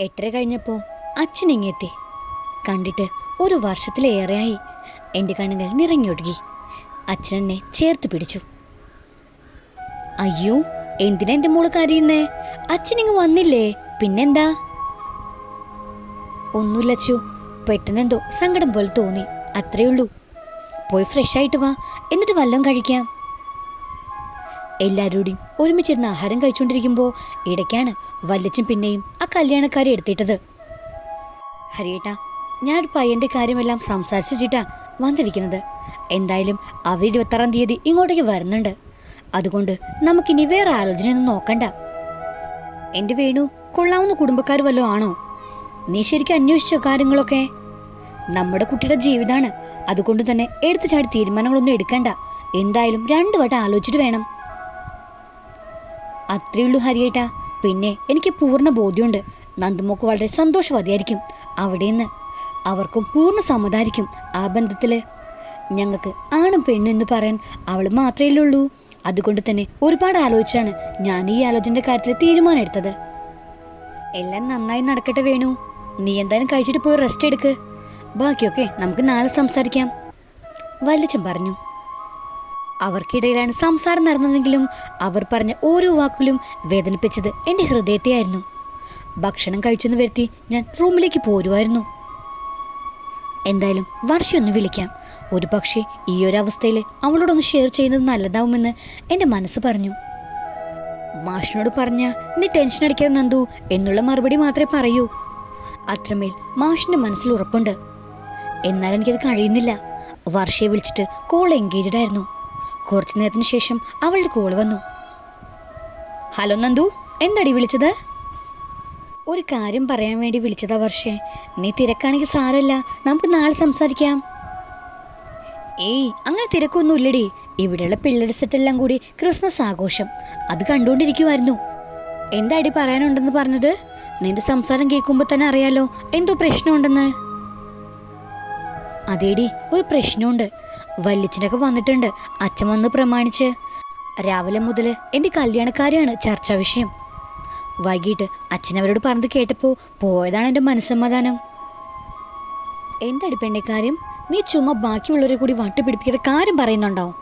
എട്ടര കഴിഞ്ഞപ്പോൾ അച്ഛൻ ഇങ്ങെത്തി കണ്ടിട്ട് ഒരു വർഷത്തിലേറെയായി. എന്റെ കണ്ണുകൾ നിറഞ്ഞൊഴുകി. അച്ഛൻ എന്നെ ചേർത്ത് പിടിച്ചു. അയ്യോ എന്തിനാ എന്റെ മോൾ കരയുന്നേ? അച്ഛനിങ്ങ് വന്നില്ലേ? പിന്നെന്താ? ഒന്നുമില്ല അച്ചു പെട്ടെന്നെന്തോ സങ്കടം പോലെ തോന്നി. അത്രേ ഉള്ളൂ. പോയി ഫ്രഷ് ആയിട്ട് വാ. എന്നിട്ട് വല്ലതും കഴിക്കാം. എല്ലാവരോടും ഒരുമിച്ചിരുന്ന് ആഹാരം കഴിച്ചുകൊണ്ടിരിക്കുമ്പോൾ ഇടയ്ക്കാണ് വല്ലച്ചും പിന്നെയും ആ കല്യാണക്കാരെ എടുത്തിട്ടത്. ഹരിയേട്ടാ ഞാൻ പയ്യന്റെ കാര്യമെല്ലാം സംസാരിച്ചു വെച്ചിട്ടാ വന്നിരിക്കുന്നത്. എന്തായാലും അവർ ഇരുപത്താറാം തീയതി ഇങ്ങോട്ടേക്ക് വരുന്നുണ്ട്. അതുകൊണ്ട് നമുക്കിനി വേറെ ആലോചനയൊന്നും നോക്കണ്ട. എന്റെ വേണു കൊള്ളാവുന്ന കുടുംബക്കാർ വല്ലതും ആണോ? നീ ശരിക്കും അന്വേഷിച്ചോ കാര്യങ്ങളൊക്കെ? നമ്മുടെ കുട്ടിയുടെ ജീവിതമാണ് അതുകൊണ്ട് തന്നെ എടുത്തു ചാടി തീരുമാനങ്ങളൊന്നും എടുക്കണ്ട. എന്തായാലും രണ്ടു വട്ടം ആലോചിച്ചിട്ട് വേണം. അത്രയുള്ളൂ ഹരിയേട്ടാ. പിന്നെ എനിക്ക് പൂർണ ബോധ്യമുണ്ട്. നന്ദുമോക്ക് വളരെ സന്തോഷവതിയായിരിക്കും. അവിടെ നിന്ന് അവർക്കും പൂർണ സമ്മതായിരിക്കും ആ ബന്ധത്തിൽ ഞങ്ങൾക്ക് ആണും പെണ്ണും എന്ന് പറയാൻ അവൾ മാത്രമേ ഉള്ളൂ. അതുകൊണ്ട് തന്നെ ഒരുപാട് ആലോചിച്ചാണ് ഞാൻ ഈ ആലോചനയുടെ കാര്യത്തിൽ തീരുമാനം എടുത്തത്. എല്ലാം നന്നായി നടക്കട്ടെ വേണു. നീ എന്തായാലും കഴിച്ചിട്ട് പോയി റെസ്റ്റ് എടുക്ക്. ബാക്കിയൊക്കെ നമുക്ക് നാളെ സംസാരിക്കാം. വല്ലച്ചും പറഞ്ഞു. അവർക്കിടയിലാണ് സംസാരം നടന്നതെങ്കിലും അവർ പറഞ്ഞ ഓരോ വാക്കിലും വേദനിപ്പിച്ചത് എന്റെ ഹൃദയത്തെയായിരുന്നു. ഭക്ഷണം കഴിച്ചെന്ന് വരുത്തി ഞാൻ റൂമിലേക്ക് പോരുമായിരുന്നു. എന്തായാലും വർഷയൊന്ന് വിളിക്കാം. ഒരു പക്ഷേ ഈ ഒരു അവസ്ഥയിൽ അവളോടൊന്ന് ഷെയർ ചെയ്യുന്നത് നല്ലതാവുമെന്ന് എന്റെ മനസ്സ് പറഞ്ഞു. മാഷിനോട് പറഞ്ഞ നീ ടെൻഷൻ അടിക്കാൻ നന്ദു എന്നുള്ള മറുപടി മാത്രമേ പറയൂ. അത്രമേൽ മാഷിന്റെ മനസ്സിൽ ഉറപ്പുണ്ട്. എന്നാൽ എനിക്കത് കഴിയുന്നില്ല. വർഷയെ വിളിച്ചിട്ട് കോൾ എൻഗേജ്ഡ് ആയിരുന്നു. കുറച്ചു നേരത്തിന് ശേഷം അവളുടെ കോൾ വന്നു. ഹലോ നന്ദു. എന്താടി വിളിച്ചത്? ഒരു കാര്യം പറയാൻ വേണ്ടി വിളിച്ചതാ വർഷേ. നീ തിരക്കാണെങ്കിൽ സാരമില്ല നമുക്ക് നാളെ സംസാരിക്കാം. ഏയ് അങ്ങനെ തിരക്കൊന്നും ഇല്ലടി ഇവിടെയുള്ള പിള്ളേരുടെ സെറ്റെല്ലാം കൂടി ക്രിസ്മസ് ആഘോഷം. അത് കണ്ടുകൊണ്ടിരിക്കുമായിരുന്നു എന്താടി പറയാനുണ്ടെന്ന് പറഞ്ഞത്? നിന്റെ സംസാരം കേൾക്കുമ്പോൾ തന്നെ അറിയാലോ. എന്തോ പ്രശ്നമുണ്ടെന്ന്? അതേടി ഒരു പ്രശ്നമുണ്ട്. വല്യച്ഛനൊക്കെ വന്നിട്ടുണ്ട്. അച്ഛൻ വന്ന് പ്രമാണിച്ച്. രാവിലെ മുതൽ എന്റെ കല്യാണക്കാരെയാണ് ചർച്ചാ വിഷയം. വൈകിട്ട് അച്ഛനവരോട് പറഞ്ഞത് കേട്ടപ്പോൾ പോയതാണ് എന്റെ മനസ്സമാധാനം. എന്താടി പെണ്ണെ കാര്യം നീ ചുമ്മാ ബാക്കിയുള്ളവരെ കൂടി വട്ട് പിടിപ്പിക്കാതെ കാര്യം പറയുന്നുണ്ടോ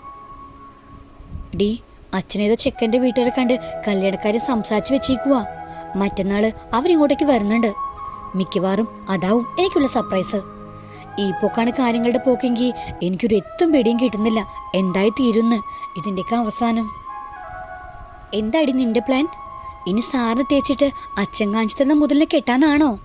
ഡി അച്ഛനേതോ ചെക്കന്റെ വീട്ടുകാരെ കണ്ട് കല്യാണക്കാരെ സംസാരിച്ച് വെച്ചേക്കുക മറ്റന്നാൾ അവരിങ്ങോട്ടേക്ക് വരുന്നുണ്ട്. മിക്കവാറും അതാവും എനിക്കുള്ള സർപ്രൈസ് ഈ പോക്കാണ് കാര്യങ്ങളുടെ പോക്കെങ്കിൽ എനിക്കൊരു എത്തും പേടിയും കിട്ടുന്നില്ല. എന്തായി തീരുന്ന്? ഇതിന്റെയൊക്കെ അവസാനം. എന്താടി നിന്റെ പ്ലാൻ ഇനി സാറിന് തേച്ചിട്ട് അച്ഛൻ കാണിച്ചു തന്ന മുതലിനെ കെട്ടാനാണോ?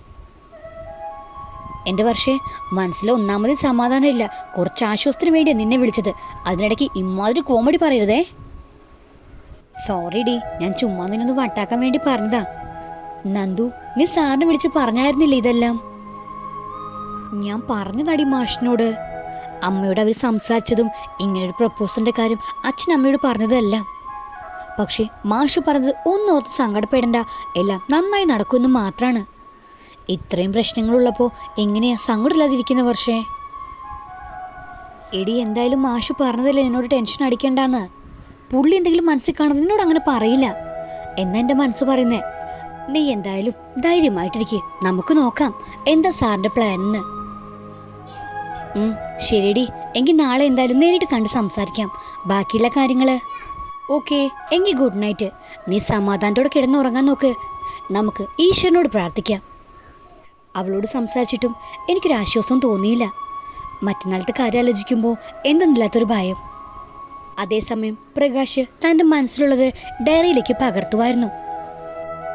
എന്റെ വർഷേ മനസ്സിൽ ഒന്നാമതും സമാധാനമില്ല. കുറച്ച് ആശ്വാസത്തിന് വേണ്ടിയാ നിന്നെ വിളിച്ചത്. അതിനിടയ്ക്ക് ഇമ്മാതിരി കോമഡി പറയരുതേ. സോറി ഡി ഞാൻ ചുമ്മാ നിന്നൊന്ന് വട്ടാക്കാൻ വേണ്ടി പറഞ്ഞതാ. നന്ദു നീ സാറിനെ വിളിച്ച് പറഞ്ഞായിരുന്നില്ല ഇതെല്ലാം? ഞാൻ പറഞ്ഞു നടി മാഷിനോട്. അമ്മയോട് അവർ സംസാരിച്ചതും ഇങ്ങനൊരു പ്രപ്പോസലിന്റെ കാര്യം അച്ഛൻ അമ്മയോട് പറഞ്ഞതെല്ലാം. പക്ഷേ മാഷ് പറഞ്ഞത് ഒന്നോർത്ത് സങ്കടപ്പെടേണ്ട. എല്ലാം നന്നായി നടക്കുമെന്ന് മാത്രാണ്. ഇത്രയും പ്രശ്നങ്ങളുള്ളപ്പോൾ എങ്ങനെയാ സങ്കടമില്ലാതിരിക്കുന്ന വർഷേ? എടി എന്തായാലും മാഷ് പറഞ്ഞതല്ലേ എന്നോട് ടെൻഷൻ അടിക്കണ്ടെന്ന്. പുള്ളി എന്തെങ്കിലും മനസ്സിൽ കാണുന്നത് എന്നോട് അങ്ങനെ പറയില്ല. എന്നാ എന്റെ മനസ്സ് പറയുന്നേ? നീ എന്തായാലും ധൈര്യമായിട്ടിരിക്കേ. നമുക്ക് നോക്കാം. എന്താ എന്ന് ഉം, ശരിയടി. എങ്കിൽ നാളെ എന്തായാലും നേരിട്ട് കണ്ട് സംസാരിക്കാം. ബാക്കിയുള്ള കാര്യങ്ങൾ. ഓക്കെ എങ്കിൽ ഗുഡ് നൈറ്റ്. നീ സമാധാനത്തോടെ കിടന്നുറങ്ങാൻ നോക്ക്. നമുക്ക് ഈശ്വരനോട് പ്രാർത്ഥിക്കാം. അവളോട് സംസാരിച്ചിട്ടും എനിക്കൊരാശ്വാസം തോന്നിയില്ല. മറ്റന്നാളത്തെ കാര്യം ആലോചിക്കുമ്പോൾ എന്തെന്നില്ലാത്തൊരു ഭയം. അതേസമയം പ്രകാശ് തന്റെ മനസ്സിലുള്ളത് ഡയറിയിലേക്ക് പകർത്തുമായിരുന്നു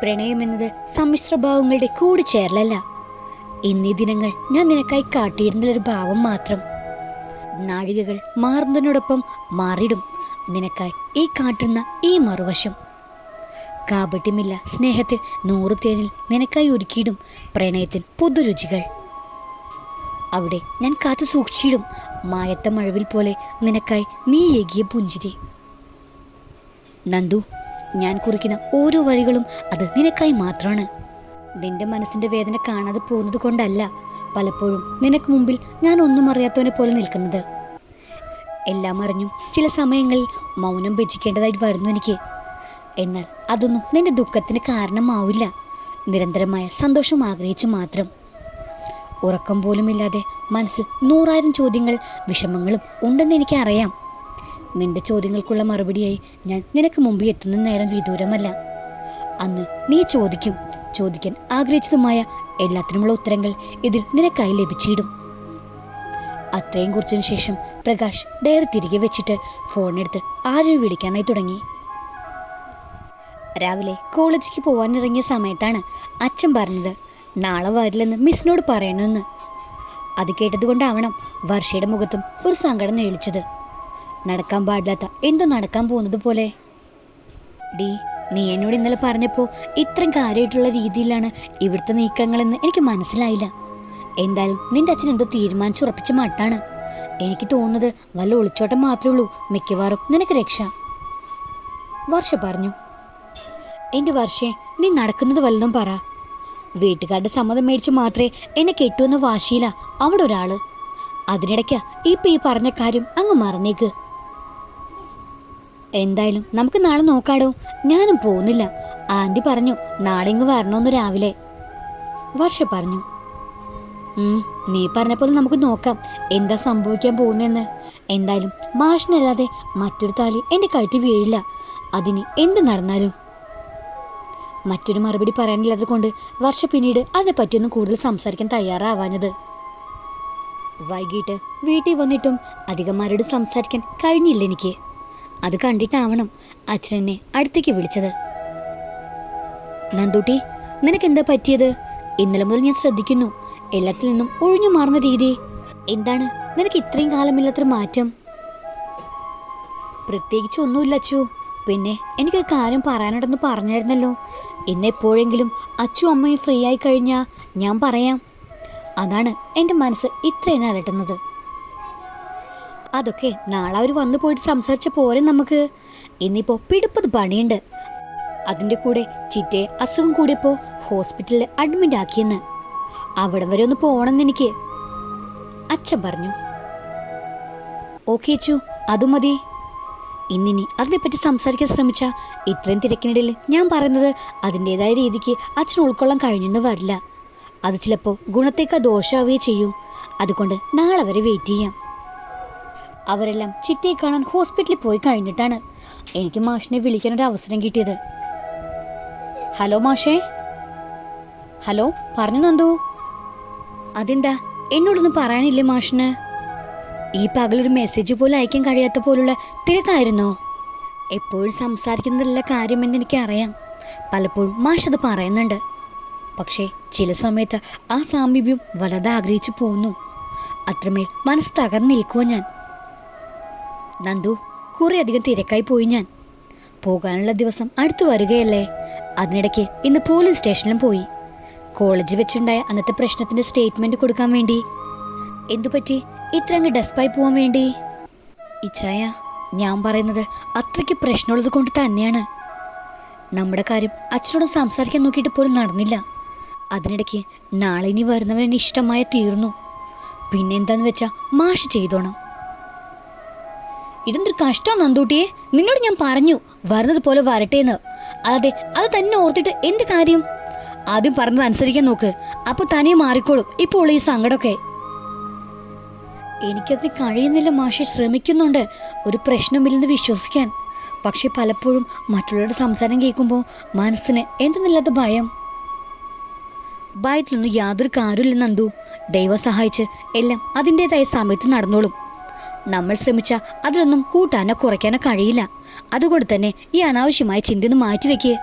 പ്രണയം എന്നത് സമ്മിശ്ര ഭാവങ്ങളുടെ കൂടിച്ചേരലല്ല ഇന്നീ ദിനങ്ങൾ ഞാൻ നിനക്കായി കാട്ടിയിരുന്നൊരു ഭാവം മാത്രം. നാഴികകൾ മാറുന്നതിനോടൊപ്പം മാറിടും നിനക്കായി ഈ കാട്ടുന്ന ഈ മറുവശം. കാപട്യമില്ല സ്നേഹത്തിൽ നൂറു തേനിൽ നിനക്കായി ഒരുക്കിയിടും പ്രണയത്തിൽ പുതുരുചികൾ. അവിടെ ഞാൻ കാത്തു സൂക്ഷിച്ചിടും മായത്ത മഴവിൽ പോലെ നിനക്കായി നീ ഏകിയ പുഞ്ചിരി. നന്ദു ഞാൻ കുറിക്കുന്ന ഓരോ വഴികളും അത് നിനക്കായി മാത്രമാണ്. നിന്റെ മനസ്സിന്റെ വേദന കാണാതെ പോകുന്നത് കൊണ്ടല്ല. പലപ്പോഴും നിനക്ക് മുമ്പിൽ ഞാൻ ഒന്നും അറിയാത്തവനെ പോലെ നിൽക്കുന്നത്. എല്ലാം അറിഞ്ഞും ചില സമയങ്ങളിൽ മൗനം ഭജിക്കേണ്ടതായിട്ട് വരുന്നു എനിക്ക്. എന്നാൽ അതൊന്നും നിന്റെ ദുഃഖത്തിന് കാരണമാവില്ല. നിരന്തരമായ സന്തോഷം ആഗ്രഹിച്ചു മാത്രം. ഉറക്കം പോലുമില്ലാതെ മനസ്സിൽ നൂറായിരം ചോദ്യങ്ങൾ വിഷമങ്ങളും ഉണ്ടെന്ന് എനിക്കറിയാം നിന്റെ ചോദ്യങ്ങൾക്കുള്ള മറുപടിയായി ഞാൻ നിനക്ക് മുമ്പിൽ എത്തുന്ന നേരം വിദൂരമല്ല. അന്ന് നീ ചോദിക്കും ചോദിക്കാൻ ആഗ്രഹിച്ചതുമായ എല്ലാത്തിനുമുള്ള ഉത്തരങ്ങൾ ഇതിൽ നിനക്കായി ലഭിച്ചിടും. അത്രയും കുറിച്ചതിന് ശേഷം പ്രകാശ് ഡയറി തിരികെ വെച്ചിട്ട് ഫോണെടുത്ത് ആരെയും വിളിക്കാനായി തുടങ്ങി. രാവിലെ കോളേജിലേക്ക് പോകാനിറങ്ങിയ സമയത്താണ് അച്ഛൻ പറഞ്ഞത് നാളെ വരില്ലെന്ന് മിസ്സിനോട് പറയണമെന്ന്. അത് കേട്ടതുകൊണ്ടാവണം വർഷയുടെ മുഖത്തും ഒരു സങ്കടം നേളിച്ചത് നടക്കാൻ പാടില്ലാത്ത എന്തോ നടക്കാൻ പോകുന്നത് പോലെ. ഡി നീ എന്നോട് ഇന്നലെ പറഞ്ഞപ്പോൾ ഇത്രയും കാര്യമായിട്ടുള്ള രീതിയിലാണ് ഇവിടുത്തെ നീക്കങ്ങളെന്ന് എനിക്ക് മനസ്സിലായില്ല. എന്തായാലും നിന്റെ അച്ഛൻ എന്തോ തീരുമാനിച്ചുറപ്പിച്ച മട്ടാണ്. എനിക്ക് തോന്നുന്നത് വല്ല ഒളിച്ചോട്ടം മാത്രമേ ഉള്ളൂ മിക്കവാറും നിനക്ക് രക്ഷ. വർഷ പറഞ്ഞു. എന്റെ വർഷേ നീ നടക്കുന്നത് വല്ലതും പറ. വീട്ടുകാരുടെ സമ്മതം മേടിച്ച് മാത്രമേ എന്നെ കെട്ടുവെന്ന വാശിയില അവിടെ ഒരാൾ. അതിനിടയ്ക്ക് ഇപ്പൊ ഈ പറഞ്ഞ കാര്യം അങ്ങ് മറന്നേക്ക്. എന്തായാലും നമുക്ക് നാളെ നോക്കാടോ. ഞാനും പോകുന്നില്ല. ആന്റി പറഞ്ഞു നാളെ ഇങ്ങ് വരണോന്ന് രാവിലെ. വർഷ പറഞ്ഞു നീ പറഞ്ഞ പോലെ നമുക്ക് നോക്കാം. എന്താ സംഭവിക്കാൻ പോകുന്നെന്ന് എന്തായാലും മാഷിനല്ലാതെ മറ്റൊരു താലി എന്റെ കഴുത്തി വീഴില്ല. അതിന് എന്ത് നടന്നാലും. മറ്റൊരു മറുപടി പറയാനില്ലാത്തത് കൊണ്ട് വർഷ പിന്നീട് അതിനെ അതിനെപ്പറ്റിയൊന്നും കൂടുതൽ സംസാരിക്കാൻ തയ്യാറാവാഞ്ഞത്. വൈകിട്ട് വീട്ടിൽ വന്നിട്ടും അധികന്മാരോട് സംസാരിക്കാൻ കഴിഞ്ഞില്ല എനിക്ക്. അത് കണ്ടിട്ടാവണം അച്ഛനെന്നെ അടുത്തേക്ക് വിളിച്ചത്. നന്ദൂട്ടി നിനക്ക് എന്താ പറ്റിയത്? ഇന്നലെ മുതൽ ഞാൻ ശ്രദ്ധിക്കുന്നു. എല്ലാത്തിൽ നിന്നും ഒഴിഞ്ഞു മാറുന്ന രീതി. എന്താണ്? നിനക്ക് ഇത്രയും കാലമില്ലാത്തൊരു മാറ്റം? പ്രത്യേകിച്ച് ഒന്നുമില്ല അച്ചു. പിന്നെ എനിക്കൊരു കാര്യം പറയാനുണ്ടെന്ന് പറഞ്ഞായിരുന്നല്ലോ. ഇന്ന് എപ്പോഴെങ്കിലും അച്ചു അമ്മയും ഫ്രീ ആയി കഴിഞ്ഞാൽ ഞാൻ പറയാം. അതാണ് എന്റെ മനസ്സ് ഇത്രയും അലട്ടുന്നത്. അതൊക്കെ നാളെ അവർ വന്നു പോയിട്ട് സംസാരിച്ച പോരെ നമുക്ക്. ഇന്നിപ്പോ പിടിപ്പത് പണിയുണ്ട്. അതിന്റെ കൂടെ ചിറ്റയെ അസുഖം കൂടിയപ്പോൾ ഹോസ്പിറ്റലിൽ അഡ്മിറ്റ് ആക്കിയെന്ന്. അവിടെ വരെ ഒന്ന് പോകണമെന്ന് എനിക്ക് അച്ഛൻ പറഞ്ഞു. ഓക്കെ അച്ചു അത് മതി. ഇന്നിനി അതിനെപ്പറ്റി സംസാരിക്കാൻ ശ്രമിച്ച ഇത്രയും തിരക്കിനിടയിൽ ഞാൻ പറയുന്നത് അതിന്റെതായ രീതിക്ക് അച്ഛൻ ഉൾക്കൊള്ളാൻ കഴിഞ്ഞെന്ന് വരില്ല. അത് ചിലപ്പോൾ ഗുണത്തേക്കാ ദോഷമാവുകയും ചെയ്യും. അതുകൊണ്ട് നാളെ വരെ വെയിറ്റ് ചെയ്യാം. അവരെല്ലാം ചിറ്റയെ കാണാൻ ഹോസ്പിറ്റലിൽ പോയി കഴിഞ്ഞിട്ടാണ്. എനിക്ക് മാഷിനെ വിളിക്കാൻ ഒരു അവസരം കിട്ടിയത്. ഹലോ മാഷേ. ഹലോ പറഞ്ഞു നന്ദു. അതെന്താ? എന്നോടൊന്നും പറയാനില്ലേ മാഷിന്? ഈ പകലൊരു മെസ്സേജ് പോലും അയക്കാൻ കഴിയാത്ത പോലുള്ള തിരക്കായിരുന്നോ? എപ്പോഴും സംസാരിക്കുന്നതല്ല കാര്യമെന്ന് എനിക്കറിയാം പലപ്പോഴും മാഷ് അത് പറയുന്നുണ്ട്. പക്ഷേ ചില സമയത്ത് ആ സാമീപ്യം വലത് ആഗ്രഹിച്ചു പോന്നു അത്രമേൽ മനസ്സ് തകർന്നു നിൽക്കുമോ ഞാൻ. നന്ദു കുറേ അധികം തിരക്കായി പോയി ഞാൻ. പോകാനുള്ള ദിവസം അടുത്തു വരികയല്ലേ? അതിനിടയ്ക്ക് ഇന്ന് പോലീസ് സ്റ്റേഷനിലും പോയി. കോളേജ് വെച്ചുണ്ടായ അന്നത്തെ പ്രശ്നത്തിന്റെ സ്റ്റേറ്റ്മെന്റ് കൊടുക്കാൻ വേണ്ടി. എന്തുപറ്റി ഇത്ര അങ്ങ് ഡെസ്പായി പോവാൻ വേണ്ടി? ഇച്ചായ ഞാൻ പറയുന്നത് അത്രയ്ക്ക് പ്രശ്നമുള്ളത് കൊണ്ട് തന്നെയാണ്. നമ്മുടെ കാര്യം അച്ഛനോട് സംസാരിക്കാൻ നോക്കിയിട്ട് പോലും നടന്നില്ല. അതിനിടയ്ക്ക് നാളെ ഇനി വരുന്നവനെ ഇഷ്ടമായ തീർന്നു. പിന്നെന്താന്ന് വെച്ചാ മാഷ് ചെയ്തോണം. ഇതെന്തൊരു കഷ്ടം നന്ദൂട്ടിയെ. നിന്നോട് ഞാൻ പറഞ്ഞു വരുന്നത് പോലെ വരട്ടെ എന്ന് അതെ അത് തന്നെ ഓർത്തിട്ട് എന്ത് കാര്യം? ആദ്യം പറഞ്ഞത് അനുസരിക്കാൻ നോക്ക്. അപ്പൊ തനിയെ മാറിക്കോളും. ഇപ്പോൾ ഈ സങ്കടമൊക്കെ. എനിക്കതിന് കഴിയുന്നില്ല മാഷെ. ശ്രമിക്കുന്നുണ്ട്. ഒരു പ്രശ്നമില്ലെന്ന് വിശ്വസിക്കാൻ. പക്ഷെ പലപ്പോഴും മറ്റുള്ളവരുടെ സംസാരം കേൾക്കുമ്പോൾ മനസ്സിന് എന്തെന്നില്ലാത്ത ഭയം. ഭയത്തിലൊന്നും യാതൊരു കാര്യമില്ല നന്ദു. ദൈവം സഹായിച്ച് എല്ലാം അതിന്റെതായ സമയത്ത് നടന്നോളും. നമ്മൾ ശ്രമിച്ച അതിലൊന്നും കൂട്ടാനോ കുറയ്ക്കാനോ കഴിയില്ല. അതുകൊണ്ട് തന്നെ ഈ അനാവശ്യമായ ചിന്തയൊന്ന് മാറ്റിവെക്കേ.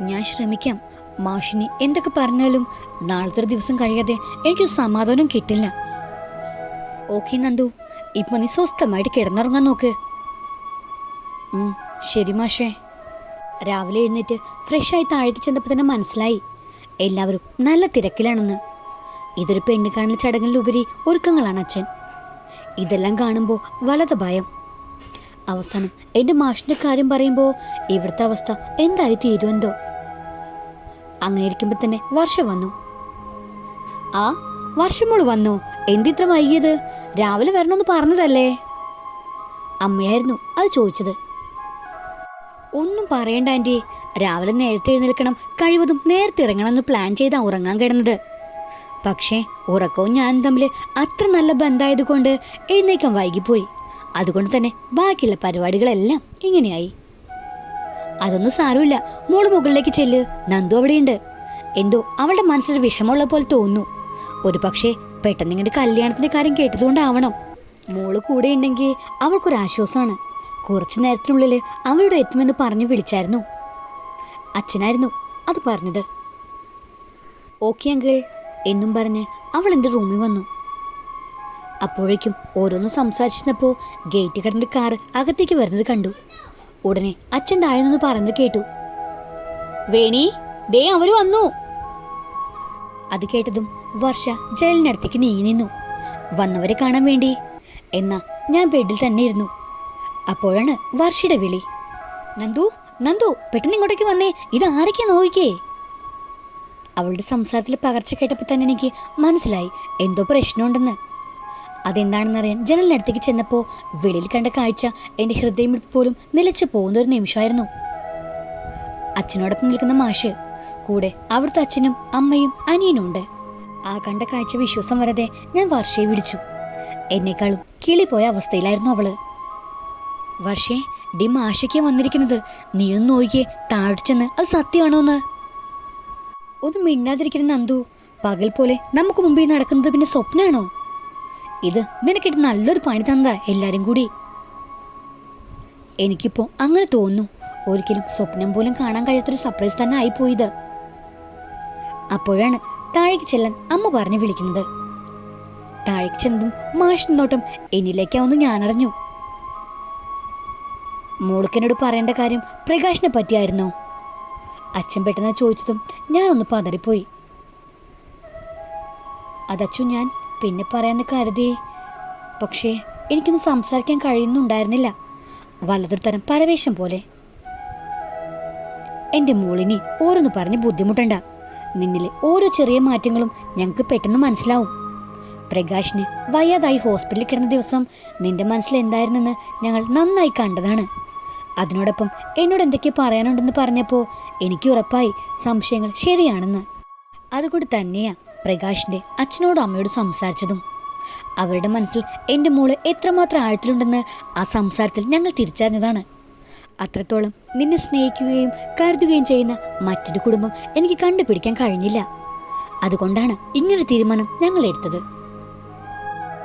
ഞാൻ ശ്രമിക്കാം. മാഷിനി എന്തൊക്കെ പറഞ്ഞാലും നാളത്തെ ദിവസം കഴിയാതെ എനിക്ക് സമാധാനം കിട്ടില്ല. ഓക്കെ നന്ദു. ഇപ്പൊ നീ സ്വസ്ഥമായിട്ട് കിടന്നുറങ്ങാൻ നോക്ക്. ശരി മാഷേ. രാവിലെ എഴുന്നേറ്റ് ഫ്രഷായി താഴേക്ക് ചെന്നപ്പോൾ തന്നെ മനസ്സിലായി. എല്ലാവരും നല്ല തിരക്കിലാണെന്ന്. ഇതൊരു പെണ്ണ് കാണൽ ചടങ്ങിലുപരി ഒരുക്കങ്ങളാണ് അച്ഛൻ. ഇതെല്ലാം കാണുമ്പോൾ വലത് ഭയം. അവസാനം എന്റെ മാഷിന്റെ കാര്യം പറയുമ്പോൾ ഇവിടുത്തെ അവസ്ഥ എന്തായി തീരുമെന്തോ അങ്ങനെ ഇരിക്കുമ്പോൾ തന്നെ വർഷം വന്നു. ആ വർഷമോൾ വന്നോ? എന്തിത്ര വൈകിയത്? രാവിലെ വരണമെന്ന് പറഞ്ഞതല്ലേ? അമ്മയായിരുന്നു അത് ചോദിച്ചത്. ഒന്നും പറയണ്ട ആന്റി രാവിലെ നേരത്തെ എഴുന്നേൽക്കണം കഴിവതും നേരത്തെ ഇറങ്ങണം എന്ന് പ്ലാൻ ചെയ്താ ഉറങ്ങാൻ കിടന്നത്. പക്ഷേ ഉറക്കവും ഞാനും തമ്മിൽ അത്ര നല്ല ബന്ധമായതുകൊണ്ട് എഴുന്നേക്കാൻ വൈകിപ്പോയി. അതുകൊണ്ട് തന്നെ ബാക്കിയുള്ള പരിപാടികളെല്ലാം ഇങ്ങനെയായി. അതൊന്നും സാരമില്ല. മോൾ മുകളിലേക്ക് ചെല്ല്. നന്ദു അവിടെയുണ്ട്. എന്തോ അവളുടെ മനസ്സിലൊരു വിഷമമുള്ള പോലെ തോന്നുന്നു. ഒരു പക്ഷേ പെട്ടെന്ന് ഇങ്ങനെ കല്യാണത്തിന്റെ കാര്യം കേട്ടതുകൊണ്ടാവണം. മോൾ കൂടെ ഉണ്ടെങ്കിൽ അവൾക്കൊരു ആശ്വാസമാണ്. കുറച്ചു നേരത്തിനുള്ളിൽ അവളുടെ എത്തുമെന്ന് പറഞ്ഞു വിളിച്ചായിരുന്നു. അച്ഛനായിരുന്നു അത് പറഞ്ഞത്. Okay uncle. എന്നും പറഞ്ഞ് അവൾ എന്റെ റൂമിൽ വന്നു. അപ്പോഴേക്കും ഓരോന്ന് സംസാരിച്ചിരുന്നപ്പോൾ ഗേറ്റ് കടന്റെ കാർ അകത്തേക്ക് വരുന്നത് കണ്ടു. ഉടനെ അച്ഛൻ താഴെ നിന്ന് പറഞ്ഞത് കേട്ടു. വേണി ദേ അവർ വന്നു. അത് കേട്ടതും വർഷ ജയലിനടുത്തേക്ക് നീങ്ങി നിന്നു. വന്നവരെ കാണാൻ വേണ്ടി. എന്നാ ഞാൻ ബെഡിൽ തന്നെ ഇരുന്നു. അപ്പോഴാണ് വർഷയുടെ വിളി. നന്ദു നന്ദു പെട്ടെന്ന് ഇങ്ങോട്ടേക്ക് വന്നേ. ഇത് ആരൊക്കെ നോക്കിക്കേ? അവളുടെ സംസാരത്തിൽ പകർച്ച കേട്ടപ്പോൾ തന്നെ എനിക്ക് മനസ്സിലായി. എന്തോ പ്രശ്നമുണ്ടെന്ന്. അതെന്താണെന്നറിയാൻ ജനലിനടുത്തേക്ക് ചെന്നപ്പോൾ വെളിയിൽ കണ്ട കാഴ്ച എന്റെ ഹൃദയമിടിപ്പ് പോലും നിലച്ചു പോകുന്ന ഒരു നിമിഷമായിരുന്നു. അച്ഛനോടൊപ്പം നിൽക്കുന്ന മാഷ് കൂടെ അവിടുത്തെ അച്ഛനും അമ്മയും അനിയനും ഉണ്ട്. ആ കണ്ട കാഴ്ച വിശ്വാസം വരാതെ ഞാൻ വർഷയെ വിളിച്ചു. എന്നെക്കാളും കിളിപ്പോയ അവസ്ഥയിലായിരുന്നു അവൾ. വർഷേ ഡി മാഷയ്ക്ക് വന്നിരിക്കുന്നത്. നീയൊന്ന് നോക്കിയേ താഴെ ചെന്ന് അത് സത്യമാണോന്ന്? ഒന്നും മിണ്ടാതിരിക്കുന്ന നന്ദു. പകൽ പോലെ നമുക്ക് മുമ്പിൽ നടക്കുന്നത് പിന്നെ സ്വപ്നമാണോ ഇത് നിനക്കിട്ട് നല്ലൊരു പണി തന്നതാ എല്ലാരും കൂടി. എനിക്കിപ്പോ അങ്ങനെ തോന്നുന്നു. ഒരിക്കലും സ്വപ്നം പോലും കാണാൻ കഴിയാത്തൊരു സർപ്രൈസ് തന്നെ ആയിപ്പോയത് അപ്പോഴാണ് താഴേക്ക് ചെല്ലാൻ അമ്മ പറഞ്ഞു വിളിക്കുന്നത്. താഴേക്ക് ചെന്നതും മാഷിന്റെ നോട്ടം എന്നിലേക്കാവുന്നു ഞാനറിഞ്ഞു. മോളുക്കനോട് പറയേണ്ട കാര്യം പ്രകാശിനെ പറ്റിയായിരുന്നോ? അച്ഛൻ പെട്ടെന്ന് ചോദിച്ചതും ഞാനൊന്ന് പതറിപ്പോയി. അതച്ചു ഞാൻ പിന്നെ പറയാന്ന് കരുതി. പക്ഷേ എനിക്കൊന്ന് സംസാരിക്കാൻ കഴിയുന്നുണ്ടായിരുന്നില്ല വല്ലതൊരു തരം പരവേശം പോലെ. എന്റെ മോളിനി ഓരോന്ന് പറഞ്ഞ് ബുദ്ധിമുട്ടണ്ട. നിന്നിലെ ഓരോ ചെറിയ മാറ്റങ്ങളും ഞങ്ങൾക്ക് പെട്ടെന്ന് മനസ്സിലാവും. പ്രകാശിന് വയ്യാതായി ഹോസ്പിറ്റലിൽ കിടന്ന ദിവസം നിന്റെ മനസ്സിൽ എന്തായിരുന്നെന്ന് ഞങ്ങൾ നന്നായി കണ്ടതാണ്. അതിനോടൊപ്പം എന്നോട് എന്തൊക്കെ പറയാനുണ്ടെന്ന് പറഞ്ഞപ്പോൾ എനിക്ക് ഉറപ്പായി സംശയങ്ങൾ ശരിയാണെന്ന്. അതുകൊണ്ട് തന്നെയാ പ്രകാശിന്റെ അച്ഛനോടും അമ്മയോടും സംസാരിച്ചതും. അവരുടെ മനസ്സിൽ എന്റെ മോൾ എത്രമാത്രം ആഴത്തിലുണ്ടെന്ന് ആ സംസാരത്തിൽ ഞങ്ങൾ തിരിച്ചറിഞ്ഞതാണ്. അത്രത്തോളം നിന്നെ സ്നേഹിക്കുകയും കരുതുകയും ചെയ്യുന്ന മറ്റൊരു കുടുംബം എനിക്ക് കണ്ടുപിടിക്കാൻ കഴിഞ്ഞില്ല. അതുകൊണ്ടാണ് ഇങ്ങനൊരു തീരുമാനം ഞങ്ങൾ എടുത്തത്.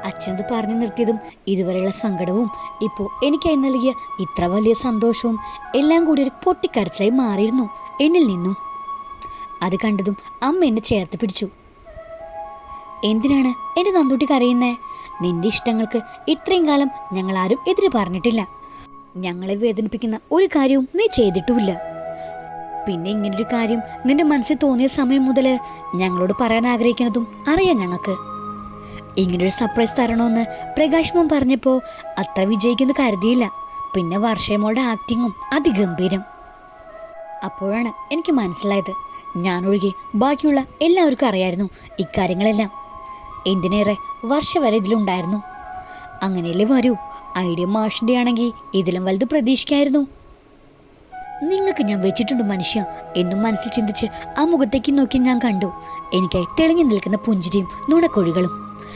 അച്ഛനത് പറഞ്ഞു നിർത്തിയതും ഇതുവരെയുള്ള സങ്കടവും ഇപ്പോൾ എനിക്കായി നൽകിയ ഇത്ര വലിയ സന്തോഷവും എല്ലാം കൂടി ഒരു പൊട്ടിക്കരച്ചായി മാറിയിരുന്നു എന്നിൽ നിന്നു. അത് കണ്ടതും അമ്മ എന്നെ ചേർത്ത് പിടിച്ചു. എന്തിനാണ് എന്റെ നന്ദൂട്ടി കരയുന്നേ? നിന്റെ ഇഷ്ടങ്ങൾക്ക് ഇത്രയും കാലം ഞങ്ങൾ ആരും എതിര് പറഞ്ഞിട്ടില്ല. ഞങ്ങളെ വേദനിപ്പിക്കുന്ന ഒരു കാര്യവും നീ ചെയ്തിട്ടുമില്ല. പിന്നെ ഇങ്ങനൊരു കാര്യം നിന്റെ മനസ്സിൽ തോന്നിയ സമയം മുതൽ ഞങ്ങളോട് പറയാൻ ആഗ്രഹിക്കുന്നതും അറിയാം ഞങ്ങൾക്ക്. ഇങ്ങനൊരു സർപ്രൈസ് തരണമെന്ന് പ്രകാശ് മോൻ പറഞ്ഞപ്പോൾ അത്ര വിജയിക്കുന്ന കരുതിയില്ല. പിന്നെ വർഷയമോളുടെ ആക്ടിങ്ങും അതിഗംഭീരം. അപ്പോഴാണ് എനിക്ക് മനസ്സിലായത്. ഞാനൊഴികെ ബാക്കിയുള്ള എല്ലാവർക്കും അറിയായിരുന്നു ഇക്കാര്യങ്ങളെല്ലാം. എന്തിനേറെ വർഷ വരെ ഇതിലുണ്ടായിരുന്നു. അങ്ങനെയല്ലേ വരൂ? ഐഡിയ മാഷിന്റെ ആണെങ്കിൽ ഇതിലും വലുത് പ്രതീക്ഷിക്കായിരുന്നു. നിങ്ങൾക്ക് ഞാൻ വെച്ചിട്ടുണ്ട് മനുഷ്യ. എന്നും മനസ്സിൽ ചിന്തിച്ച് ആ മുഖത്തേക്ക് നോക്കി ഞാൻ കണ്ടു. എനിക്കായി തെളിഞ്ഞു നിൽക്കുന്ന പുഞ്ചിരിയും നുണക്കൊഴികളും.